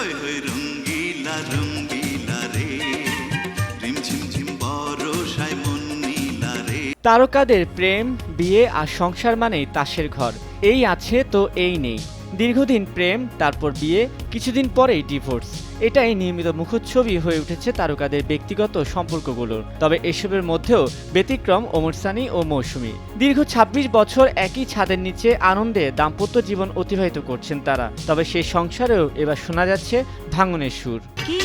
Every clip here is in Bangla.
হই হই রঙ্গিলা রঙ্গিলা রে। তারকাদের প্রেম, বিয়ে আর সংসার মানেই তাসের ঘর। এই আছে তো এই নেই। দীর্ঘদিন প্রেম, তারপর বিয়ে, কিছুদিন পরেই ডিভোর্স। এটাই নিয়মিত মুখচ্ছবি হয়ে উঠেছে তারকাদের ব্যক্তিগত সম্পর্কগুলোর। তবে এসবের মধ্যেও ব্যতিক্রম ওমর সানি ও মৌসুমী। দীর্ঘ ২৬ বছর একই ছাদের নিচে আনন্দে দাম্পত্য জীবন অতিবাহিত করছেন তারা। তবে সেই সংসারেও এবার শোনা যাচ্ছে ভাঙনের সুর। কি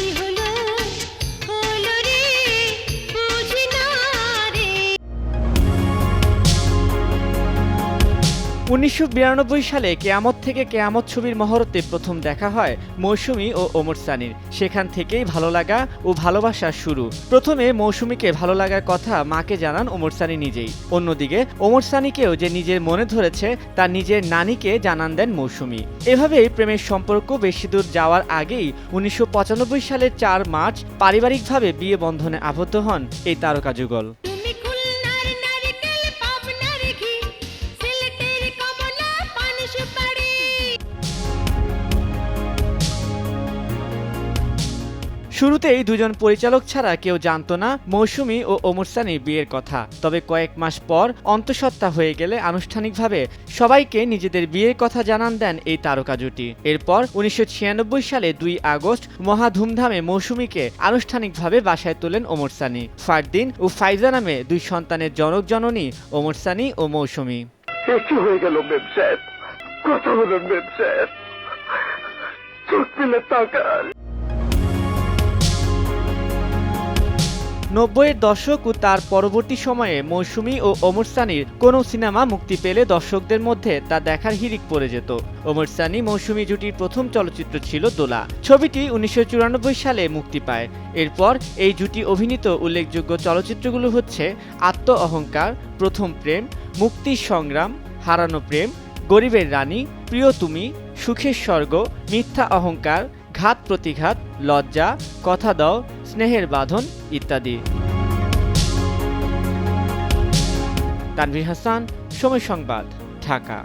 উনিশশো বিরানব্বই সালে কেয়ামত থেকে কেয়ামত ছবির মহরতে প্রথম দেখা হয় মৌসুমী ও ওমর সানির। সেখান থেকেই ভালো লাগা ও ভালোবাসা শুরু। প্রথমে মৌসুমীকে ভালো লাগার কথা মাকে জানান ওমর সানি নিজেই। অন্যদিকে ওমর সানিকেও যে নিজের মনে ধরেছে তার নিজের নানিকে জানান দেন মৌসুমী। এভাবেই প্রেমের সম্পর্ক বেশি দূর যাওয়ার আগেই উনিশশো পঁচানব্বই সালের চার মার্চ পারিবারিকভাবে বিয়ে বন্ধনে আবদ্ধ হন এই তারকা যুগল। শুরুতেই দুজন পরিচালক ছাড়া কেউ জানতো না মৌসুমী ও ওমর বিয়ের কথা। তবে কয়েক মাস পর অন্তঃসত্ত্বা হয়ে গেলে আনুষ্ঠানিকভাবে সবাইকে নিজেদের বিয়ের কথা জানান দেন এই তারকা জুটি। এরপর উনিশশো ছিয়ানব্বই সালে দুই আগস্ট মহা ধুমধামে মৌসুমীকে আনুষ্ঠানিকভাবে বাসায় তোলেন ওমর সানি। ফারদিন ও ফাইজা নামে দুই সন্তানের জনক জননী ওমর সানি ও মৌসুমী। এ কি হয়ে গেল কথা মেম চোখ পেলে তাকান। নব্বইয়ের দশক ও তার পরবর্তী সময়ে মৌসুমী ও ওমর সানির কোনো সিনেমা মুক্তি পেলে দর্শকদের মধ্যে তা দেখার হিড়িক পড়ে যেত। ওমর সানি মৌসুমী জুটির প্রথম চলচ্চিত্র ছিল দোলা। ছবিটি উনিশশো চুরানব্বই সালে মুক্তি পায়। এরপর এই জুটি অভিনীত উল্লেখযোগ্য চলচ্চিত্রগুলো হচ্ছে আত্ম অহংকার, প্রথম প্রেম, মুক্তির সংগ্রাম, হারানো প্রেম, গরিবের রানী, প্রিয় তুমি, সুখের স্বর্গ, মিথ্যা অহংকার, ঘাত প্রতিঘাত, লজ্জা, কথা দাও স্নেহের বাঁধন ইত্যাদি। তানভীর হাসান সময় সংবাদ ঢাকা।